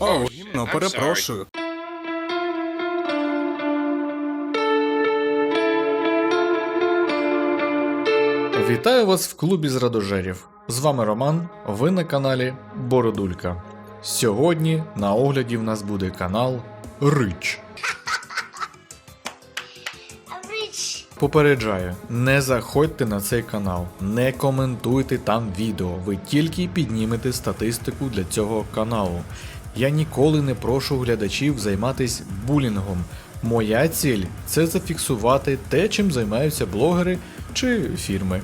О, гімно, перепрошую. Вітаю вас в клубі зрадожерів. З вами Роман, ви на каналі Бородулька. Сьогодні на огляді в нас буде канал Рич. Попереджаю, не заходьте на цей канал, не коментуйте там відео, ви тільки піднімете статистику для цього каналу. Я ніколи не прошу глядачів займатися булінгом. Моя ціль це зафіксувати те, чим займаються блогери чи фірми.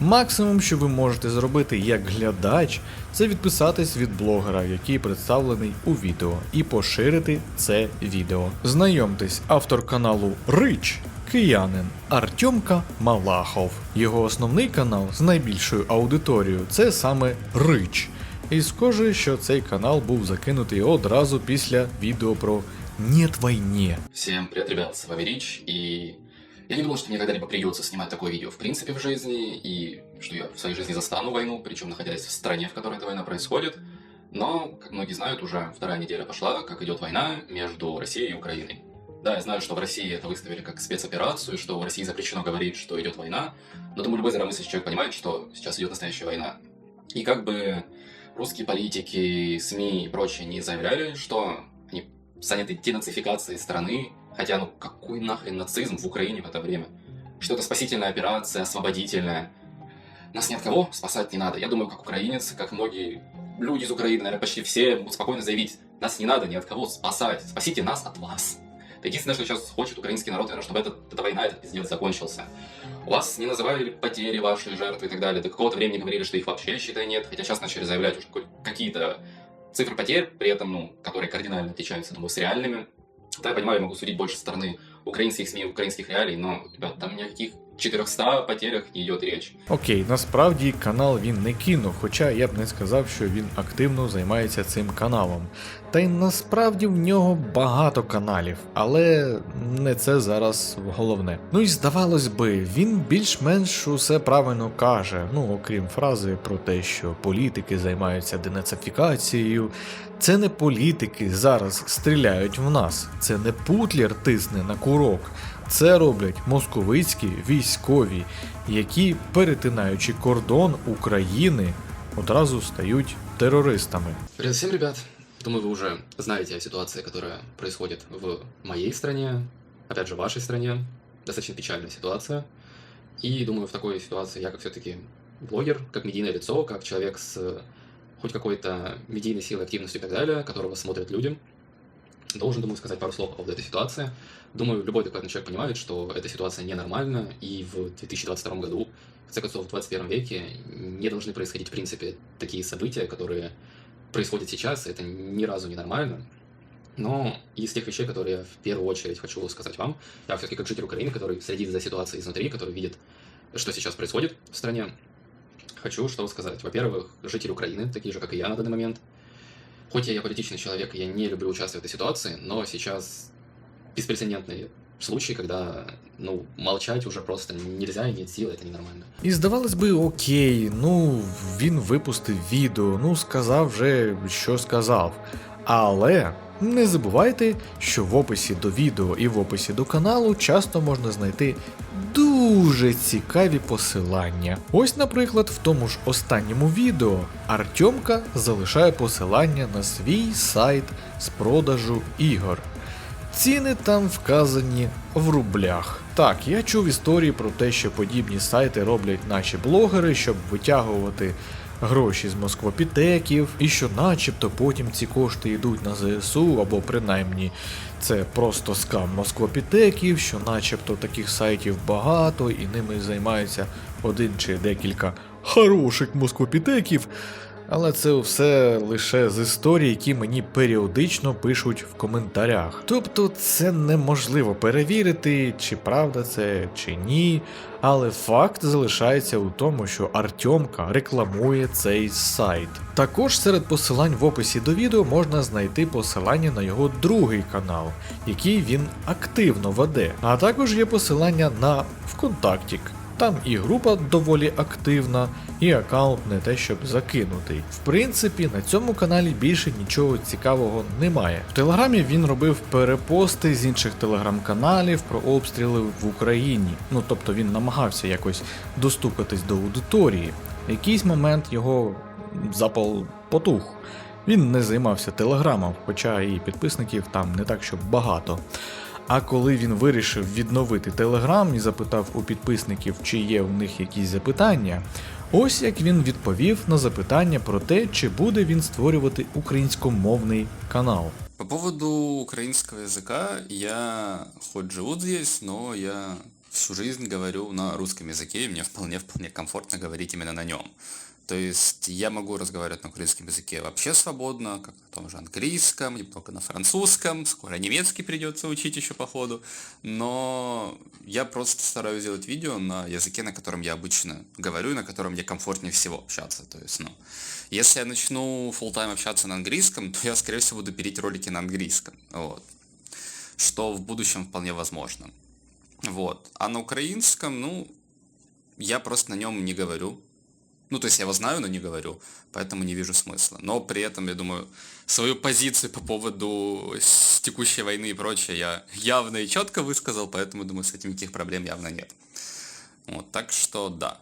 Максимум, що ви можете зробити як глядач, це відписатись від блогера, який представлений у відео, і поширити це відео. Знайомтесь, автор каналу Рич, киянин Артемка Малахов. Його основний канал з найбільшою аудиторією це саме Рич. І схоже, що цей канал був закинутий одразу після відео про «Нет войне». Всем привет, ребят, с вами Рич, и я не думал, что мне когда-либо придется снимать такое видео в принципе в жизни, и что я в своей жизни застану войну, причем находясь в стране, в которой эта война происходит. Но, как многие знают, уже вторая неделя пошла, как идет война между Россией и Украиной. Да, я знаю, что в России это выставили как спецоперацию, что в России запрещено говорить, что идет война, но думаю, любой здравомыслящий человек понимает, что сейчас идет настоящая война. И как бы русские политики, СМИ и прочие не заявляли, что они заняты денацификацией страны, хотя ну какой нахрен нацизм в Украине в это время? Что это спасительная операция, освободительная. Нас ни от кого спасать не надо. Я думаю, как украинец, как многие люди из Украины, наверное, почти все могут спокойно заявить, нас не надо ни от кого спасать, спасите нас от вас. Единственное, что сейчас хочет украинский народ, наверное, чтобы этот, эта война, этот пиздец закончился. У вас не называли потери ваши, жертвы и так далее. До какого-то времени говорили, что их вообще, считай, нет. Хотя сейчас начали заявлять уже какие-то цифры потерь, при этом, ну, которые кардинально отличаются, думаю, с реальными. Да, я понимаю, я могу судить больше со стороны украинских СМИ, украинских реалий, но, ребят, там ни о каких 400 потерях не идет речь. Окей, насправді канал він не кинув, хоча я б не сказав, що він активно займається цим каналом. Та й насправді в нього багато каналів, але не це зараз головне. Ну і здавалось би, він більш-менш усе правильно каже, ну окрім фрази про те, що політики займаються денацифікацією. Це не політики зараз стріляють в нас, це не Путлер тисне на курок. Це роблять московицькі військові, які, перетинаючи кордон України, одразу стають терористами. Привет всем, ребят. Думаю, вы уже знаете о ситуации, которая происходит в моей стране, опять же, в вашей стране. Достаточно печальная ситуация. И думаю, в такой ситуации я, как все-таки блогер, как медийное лицо, как человек с хоть какой-то медийной силой, активностью и так далее, которого смотрят люди, должен, думаю, сказать пару слов поводу этой ситуации. Думаю, любой адекватный человек понимает, что эта ситуация ненормальна, и в 2022 году, в конце концов, в 21 веке не должны происходить, в принципе, такие события, которые происходят сейчас, это ни разу не нормально. Но из тех вещей, которые я в первую очередь хочу сказать вам, я все-таки как житель Украины, который следит за ситуацией изнутри, который видит, что сейчас происходит в стране, хочу что сказать. Во-первых, жители Украины, такие же, как и я на данный момент, хоть я и аполитичный человек, и я не люблю участвовать в этой ситуации, но сейчас беспрецедентный случай, когда, ну, молчать уже просто нельзя и нет сил, это ненормально. І здавалось би, окей, ну він випустив відео, ну сказав вже, що сказав. Але не забувайте, що в описі до відео і в описі до каналу часто можна знайти дуже цікаві посилання. Ось, наприклад, в тому ж останньому відео Артемка залишає посилання на свій сайт з продажу ігор. Ціни там вказані в рублях. Так, я чув історії про те, що подібні сайти роблять наші блогери, щоб витягувати гроші з москвопітеків, і що начебто потім ці кошти йдуть на ЗСУ, або принаймні це просто скам москвопітеків, що начебто таких сайтів багато і ними займаються один чи декілька хороших москвопітеків. Але це все лише з історій, які мені періодично пишуть в коментарях. Тобто це неможливо перевірити, чи правда це, чи ні. Але факт залишається у тому, що Артемка рекламує цей сайт. Також серед посилань в описі до відео можна знайти посилання на його другий канал, який він активно веде. А також є посилання на ВКонтактік. Там і група доволі активна, і аккаунт не те, щоб закинутий. В принципі, на цьому каналі більше нічого цікавого немає. В телеграмі він робив перепости з інших телеграм-каналів про обстріли в Україні. Ну тобто він намагався якось достукатись до аудиторії. В якийсь момент його запал потух. Він не займався телеграмом, хоча і підписників там не так, щоб багато. А коли він вирішив відновити телеграм і запитав у підписників, чи є у них якісь запитання, ось як він відповів на запитання про те, чи буде він створювати українськомовний канал. По поводу украинского языка, я хоть живу здесь, но я всю жизнь говорю на русском языке, и мне вполне-вполне комфортно говорить именно на нем. То есть я могу разговаривать на украинском языке вообще свободно, как на том же английском, немного на французском, скоро немецкий придется учить еще по ходу, но я просто стараюсь делать видео на языке, на котором я обычно говорю и на котором мне комфортнее всего общаться. То есть, ну, если я начну full тайм общаться на английском, то я, скорее всего, буду пилить ролики на английском. Вот. Что в будущем вполне возможно. Вот. А на украинском, ну, я просто на нем не говорю. Ну, то есть я его знаю, но не говорю, поэтому не вижу смысла. Но при этом, я думаю, свою позицию по поводу текущей войны и прочее я явно и четко высказал, поэтому, думаю, с этим никаких проблем явно нет. Вот, так что да.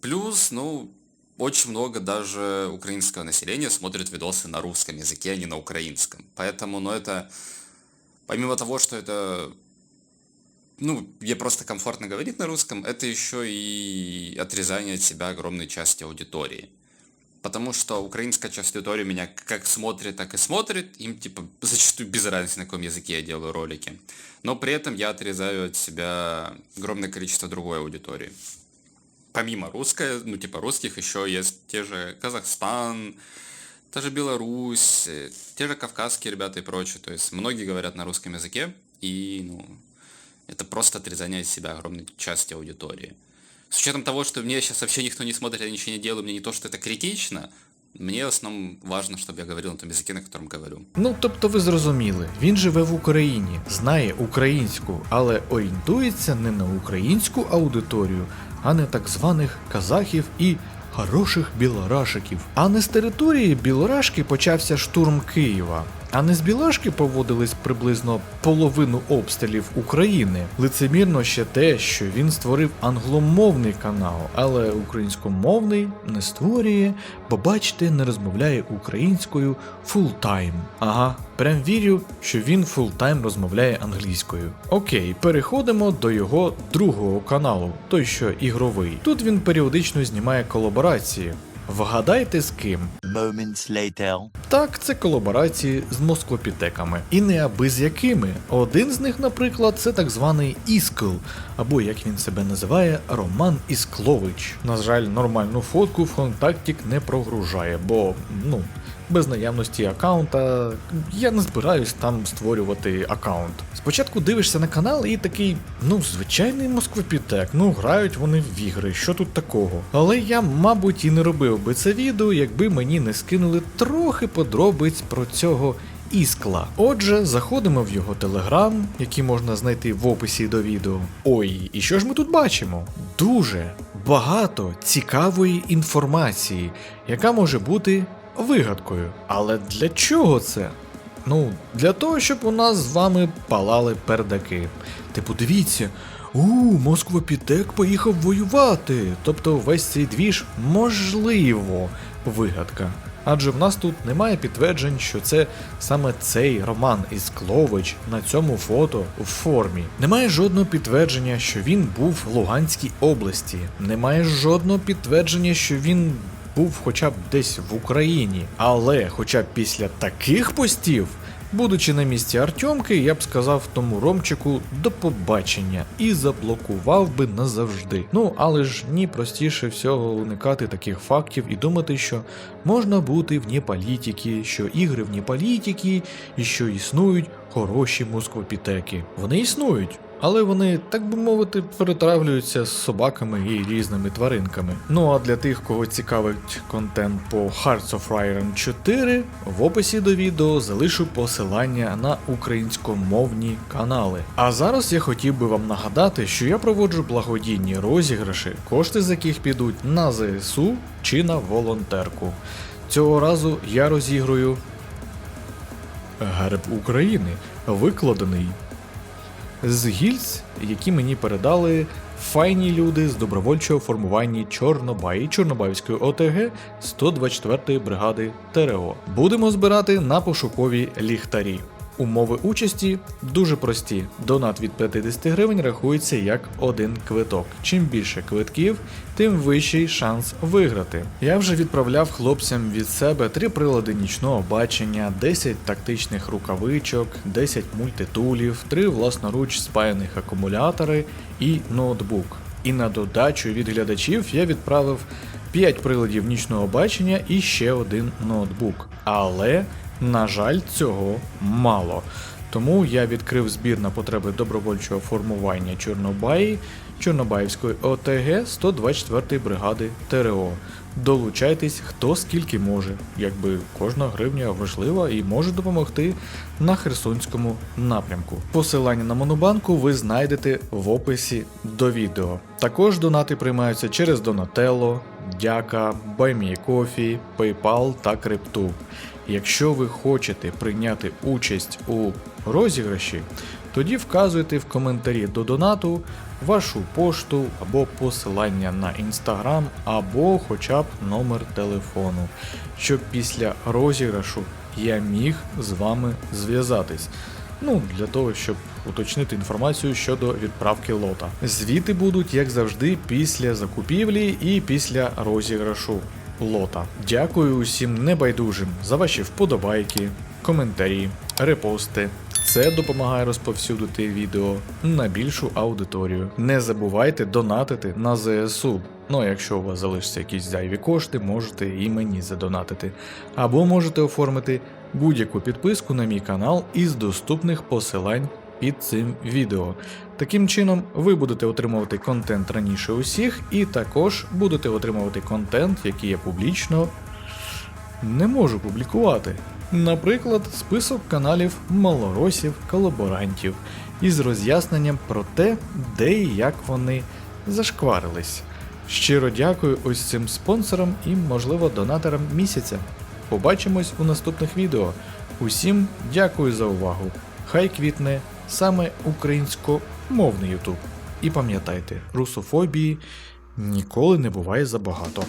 Плюс, ну, очень много даже украинского населения смотрит видосы на русском языке, а не на украинском. Поэтому, ну, это, помимо того, что это ну, мне просто комфортно говорить на русском, это еще и отрезание от себя огромной части аудитории. Потому что украинская часть аудитории меня как смотрит, так и смотрит. Им, типа, зачастую без разницы, на каком языке я делаю ролики. Но при этом я отрезаю от себя огромное количество другой аудитории. Помимо русской, ну, типа, русских еще есть те же Казахстан, та же Беларусь, э, те же кавказские ребята и прочее. То есть многие говорят на русском языке, и, ну, это просто отрезание от себя огромной части аудитории. С учетом того, что мне сейчас вообще никто не смотрит, я ничего не делаю, мне не то, что это критично, мне в основном важно, чтобы я говорил на том языке, на котором говорю. Ну, тобто ви зрозуміли, він живе в Україні, знає українську, але орієнтується не на українську аудиторію, а не так званих казахів і хороших білорашиків. А не з території Білорашки почався штурм Києва. А не з Білашки поводились приблизно половину обстрілів України. Лицемірно ще те, що він створив англомовний канал, але українськомовний не створює, бо бачите, не розмовляє українською фултайм. Ага, прям вірю, що він фултайм розмовляє англійською. Окей, переходимо до його другого каналу, той що ігровий. Тут він періодично знімає колаборації. Вгадайте з ким? Moments later. Так, це колаборації з москвопітеками. І не аби з якими. Один з них, наприклад, це так званий Іскл, або як він себе називає, Роман Ісклович. На жаль, нормальну фотку в контактік не прогружає, бо ну. Без наявності аккаунта я не збираюсь там створювати аккаунт. Спочатку дивишся на канал і такий, ну, звичайний москвопітек, ну грають вони в ігри, що тут такого. Але я, мабуть, і не робив би це відео, якби мені не скинули трохи подробиць про цього іскла. Отже, заходимо в його телеграм, який можна знайти в описі до відео. Ой, і що ж ми тут бачимо? Дуже багато цікавої інформації, яка може бути вигадкою. Але для чого це? Ну, для того, щоб у нас з вами палали пердаки. Типу, дивіться, у, Москвопітек поїхав воювати. Тобто весь цей двіж можливо вигадка. Адже в нас тут немає підтверджень, що це саме цей Роман із Клович на цьому фото в формі. Немає жодного підтвердження, що він був в Луганській області. Немає жодного підтвердження, що він був хоча б десь в Україні. Але хоча б після таких постів, будучи на місці Артемки, я б сказав тому Ромчику до побачення і заблокував би назавжди. Ну але ж ні, простіше всього уникати таких фактів і думати, що можна бути вні політики, що ігри вні політики і що існують хороші москвопітеки. Вони існують. Але вони, так би мовити, перетравлюються з собаками і різними тваринками. Ну а для тих, кого цікавить контент по Hearts of Iron 4, в описі до відео залишу посилання на українськомовні канали. А зараз я хотів би вам нагадати, що я проводжу благодійні розіграші, кошти з яких підуть на ЗСУ чи на волонтерку. Цього разу я розіграю Герб України, викладений з гільз, які мені передали файні люди з добровольчого формування Чорнобаї Чорнобаївської ОТГ 124-ї бригади ТРО. Будемо збирати на пошукові ліхтарі. Умови участі дуже прості. Донат від 50 гривень рахується як один квиток. Чим більше квитків, тим вищий шанс виграти. Я вже відправляв хлопцям від себе три прилади нічного бачення, 10 тактичних рукавичок, 10 мультитулів, 3 власноруч спаяних акумулятори і ноутбук. І на додачу від глядачів я відправив 5 приладів нічного бачення і ще один ноутбук. Але, на жаль, цього мало. Тому я відкрив збір на потреби добровольчого формування Чорнобаї Чорнобаївської ОТГ 124 бригади ТРО. Долучайтесь хто скільки може, якби кожна гривня важлива і може допомогти на Херсонському напрямку. Посилання на Монобанку ви знайдете в описі до відео. Також донати приймаються через Donatello, Дяка, BuyMeCoffee, PayPal та Крипту. Якщо ви хочете прийняти участь у розіграші, тоді вказуйте в коментарі до донату вашу пошту або посилання на інстаграм, або хоча б номер телефону, щоб після розіграшу я міг з вами зв'язатись. Ну, для того, щоб уточнити інформацію щодо відправки лота. Звіти будуть, як завжди, після закупівлі і після розіграшу лота. Дякую усім небайдужим за ваші вподобайки, коментарі, репости. Це допомагає розповсюдити відео на більшу аудиторію. Не забувайте донатити на ЗСУ. Ну а якщо у вас залишаться якісь зайві кошти, можете і мені задонатити. Або можете оформити будь-яку підписку на мій канал із доступних посилань під цим відео. Таким чином, ви будете отримувати контент раніше усіх, і також будете отримувати контент, який я публічно не можу публікувати. Наприклад, список каналів малоросів, колаборантів із роз'ясненням про те, де і як вони зашкварились. Щиро дякую ось цим спонсорам і, можливо, донаторам місяця. Побачимось у наступних відео. Усім дякую за увагу. Хай квітне саме українськомовний Ютуб. І пам'ятайте, русофобії ніколи не буває забагато.